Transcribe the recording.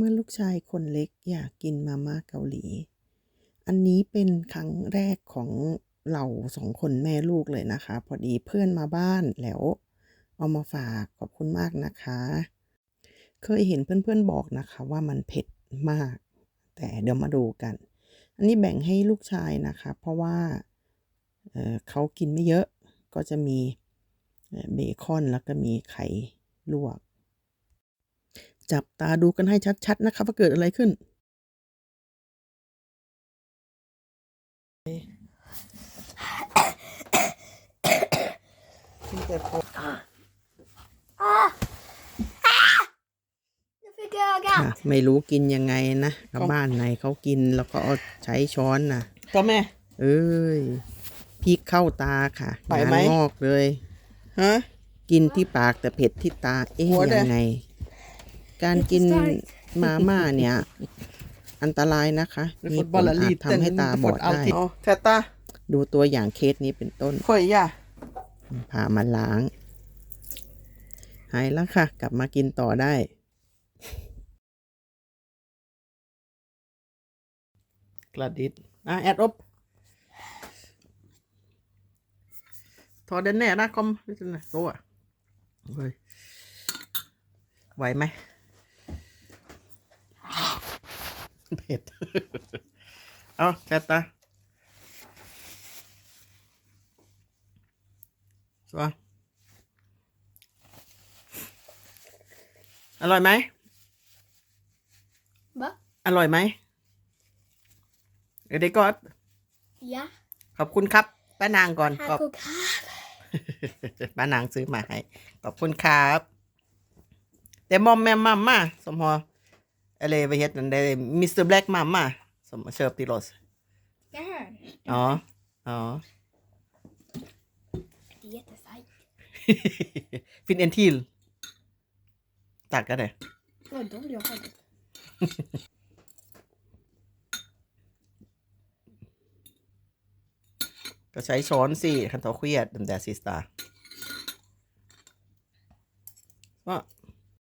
เมื่อลูกชายคนเล็กอยากกินมาม่าเกาหลี อันนี้เป็นครั้งแรกของเราสองคนแม่ลูกเลยนะคะ พอดีเพื่อนมาบ้านแล้วเอามาฝากขอบคุณมากนะคะ เคยเห็นเพื่อนๆบอกนะคะว่ามันเผ็ดมาก แต่เดี๋ยวมาดูกัน อันนี้แบ่งให้ลูกชายนะคะ เพราะว่าเเขากินไม่เยอะก็จะมีเบคอนแล้วก็มีไข่ลวก จับตาดูกันให้ชัดๆนะคะว่าเกิดอะไรขึ้น Nu fick jag ค่ะ ögat. ไม่รู้กินยังไงนะกับบ้านไหนเขากินแล้วก็เอาใช้ช้อนนะก็แม่ เอ้ยพริกเข้าตาค่ะไหวไหม งานงอกเลย ฮะ กินที่ปากแต่เผ็ดที่ตาเอ๊ะหัวแดงยังไง การกิน Lite starkt. มาม่าเนี่ย อันตรายนะคะ Det มี får ผล bara อาจ lite. ทำให้ตาบอด Det ได้ får alltid. Ja, tvätta. ดูตัวอย่างเคสนี้เป็นต้น Sköja. พามาล้าง หายแล้วค่ะ กลับมากินต่อได้ กระดิษอะแอดอบทอเดนแน่นะคอมนี่จะนะโซ่อะเฮ้ยไหวไหม เผ็ด เอาแคตตาสวอร่อยไหม Va? อร่อยไหมเดี๋ยวก็ Ja. ขอบคุณครับป้านางก่อนขอบ Tack och kaffe. ป้านางซื้อมาให้ขอบคุณครับ แต่มอมแม่มัมมาสมพอ อะไรไปเฮ็ดนั่นได้มิสเตอร์แบล็กมัมมาสมเชิบติโรส Där. Ja. Ja. Det är jättesajt. Finns en till? Tackar det. Ja, då vill jag ha det. Ska säga sån si, kan ta sked den där sista. Så.